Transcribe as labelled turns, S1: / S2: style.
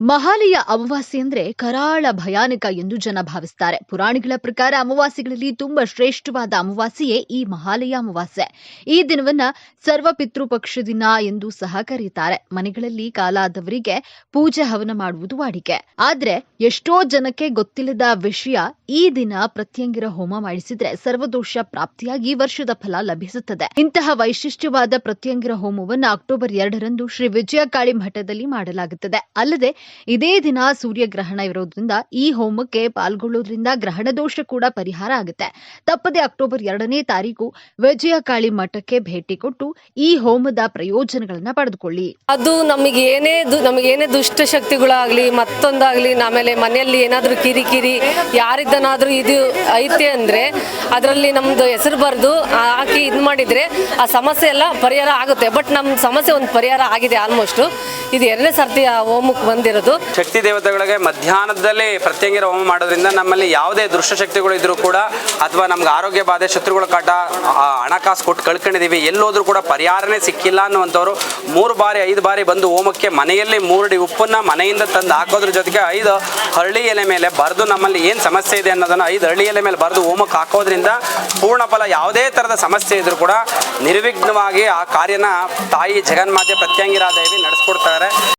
S1: ಮಹಾಲಯ ಅಮಾವಾಸ್ಯೆ ಅಂದ್ರೆ ಕರಾಳ ಭಯಾನಕ ಎಂದು ಜನ ಭಾವಿಸ್ತಾರೆ. ಪುರಾಣಿಗಳ ಪ್ರಕಾರ ಅಮಾವಾಸ್ಯೆಗಳಲ್ಲಿ ತುಂಬಾ ಶ್ರೇಷ್ಠವಾದ ಅಮಾವಾಸ್ಯೆಯೇ ಈ ಮಹಾಲಯ ಅಮಾವಾಸ್ಯೆ ಈ ದಿನವನ್ನ ಸರ್ವ ಪಿತೃಪಕ್ಷ ದಿನ ಎಂದು ಸಹ ಕರೀತಾರೆ. ಮನೆಗಳಲ್ಲಿ ಕಾಲಾದವರಿಗೆ ಪೂಜೆ ಹವನ ಮಾಡುವುದು ವಾಡಿಕೆ. ಆದ್ರೆ ಎಷ್ಟೋ ಜನಕ್ಕೆ ಗೊತ್ತಿಲ್ಲದ ವಿಷಯ ಈ ದಿನ ಪ್ರತ್ಯಂಗಿರ ಹೋಮ ಮಾಡಿಸಿದ್ರೆ ಸರ್ವದೋಷ ಪ್ರಾಪ್ತಿಯಾಗಿ ವರ್ಷದ ಫಲ ಲಭಿಸುತ್ತದೆ. ಇಂತಹ ವೈಶಿಷ್ಟ್ಯವಾದ ಪ್ರತ್ಯಂಗಿರ ಹೋಮವನ್ನು ಅಕ್ಟೋಬರ್ ಎರಡರಂದು ಶ್ರೀ ವಿಜಯಕಾಳಿ ಮಠದಲ್ಲಿ ಮಾಡಲಾಗುತ್ತದೆ. ಅಲ್ಲದೆ ಇದೇ ದಿನ ಸೂರ್ಯಗ್ರಹಣ ಇರೋದ್ರಿಂದ ಈ ಹೋಮಕ್ಕೆ ಪಾಲ್ಗೊಳ್ಳೋದ್ರಿಂದ ಗ್ರಹಣ ದೋಷ ಕೂಡ ಪರಿಹಾರ ಆಗುತ್ತೆ. ತಪ್ಪದೆ ಅಕ್ಟೋಬರ್ ಎರಡನೇ ತಾರೀಕು ವಿಜಯಕಾಳಿ ಮಠಕ್ಕೆ ಭೇಟಿ ಕೊಟ್ಟು ಈ ಹೋಮದ ಪ್ರಯೋಜನಗಳನ್ನ ಪಡೆದುಕೊಳ್ಳಿ.
S2: ಅದು ನಮಗೆ ಏನೇ ನಮಗೇನೇ ದುಷ್ಟ ಶಕ್ತಿಗಳಾಗ್ಲಿ, ಮತ್ತೊಂದಾಗ್ಲಿ ಆಮೇಲೆ ಮನೆಯಲ್ಲಿ ಏನಾದ್ರೂ ಕಿರಿಕಿರಿ ಯಾರಿದ್ದನಾದ್ರೂ ಇದು ಐತೆ ಅಂದರೆ ಅದರಲ್ಲಿ ನಮ್ಮದು ಹೆಸರು ಬರೆದು ಹಾಕಿ ಇದು ಮಾಡಿದ್ರೆ ಆ ಸಮಸ್ಯೆ ಎಲ್ಲ ಪರಿಹಾರ ಆಗುತ್ತೆ. ಬಟ್ ನಮ್ಮ ಸಮಸ್ಯೆ ಒಂದು ಪರಿಹಾರ ಆಗಿದೆ ಆಲ್ಮೋಸ್ಟ್ ಇದು ಎರಡನೇ ಸರ್ತಿ ಆ ಹೋಮಕ್ಕೆ ಬಂದಿರೋದು.
S3: ಶಕ್ತಿ ದೇವತೆಗಳಿಗೆ ಮಧ್ಯಾಹ್ನದಲ್ಲಿ ಪ್ರತ್ಯಂಗಿರ ಹೋಮ ಮಾಡೋದ್ರಿಂದ ನಮ್ಮಲ್ಲಿ ಯಾವುದೇ ದುಷ್ಟಶಕ್ತಿಗಳು ಇದ್ರೂ ಕೂಡ ಅಥವಾ ನಮ್ಗೆ ಆರೋಗ್ಯ ಬಾಧೆ, ಶತ್ರುಗಳ ಕಾಟ ಹಣಕಾಸು ಕೊಟ್ಟು ಕಳ್ಕೊಂಡಿದ್ದೀವಿ, ಎಲ್ಲೋದ್ರೂ ಕೂಡ ಪರಿಹಾರನೇ ಸಿಕ್ಕಿಲ್ಲ ಅನ್ನುವಂಥವ್ರು ಮೂರು ಬಾರಿ, ಐದು ಬಾರಿ ಬಂದು ಹೋಮಕ್ಕೆ ಮನೆಯಲ್ಲಿ ಮೂರಡಿ ಉಪ್ಪನ್ನ ಮನೆಯಿಂದ ತಂದು ಹಾಕೋದ್ರ ಜೊತೆಗೆ ಐದು ಹಳ್ಳಿ ಎಲೆ ಮೇಲೆ ಬರೆದು ನಮ್ಮಲ್ಲಿ ಏನು ಸಮಸ್ಯೆ ಇದೆ ಅನ್ನೋದನ್ನು ಐದು ಹಳ್ಳಿ ಎಲೆ ಮೇಲೆ ಬರೆದು ಹೋಮಕ್ಕೆ ಹಾಕೋದ್ರಿಂದ ಪೂರ್ಣ ಫಲ ಯಾವುದೇ ಥರದ ಸಮಸ್ಯೆ ಇದ್ರೂ ಕೂಡ ನಿರ್ವಿಘ್ನವಾಗಿ ಆ ಕಾರ್ಯನ ತಾಯಿ ಜಗನ್ಮಾತೆ ಪ್ರತ್ಯಂಗಿರಾದೇವಿ ನಡೆಸ್ಕೊಡ್ತಾರೆ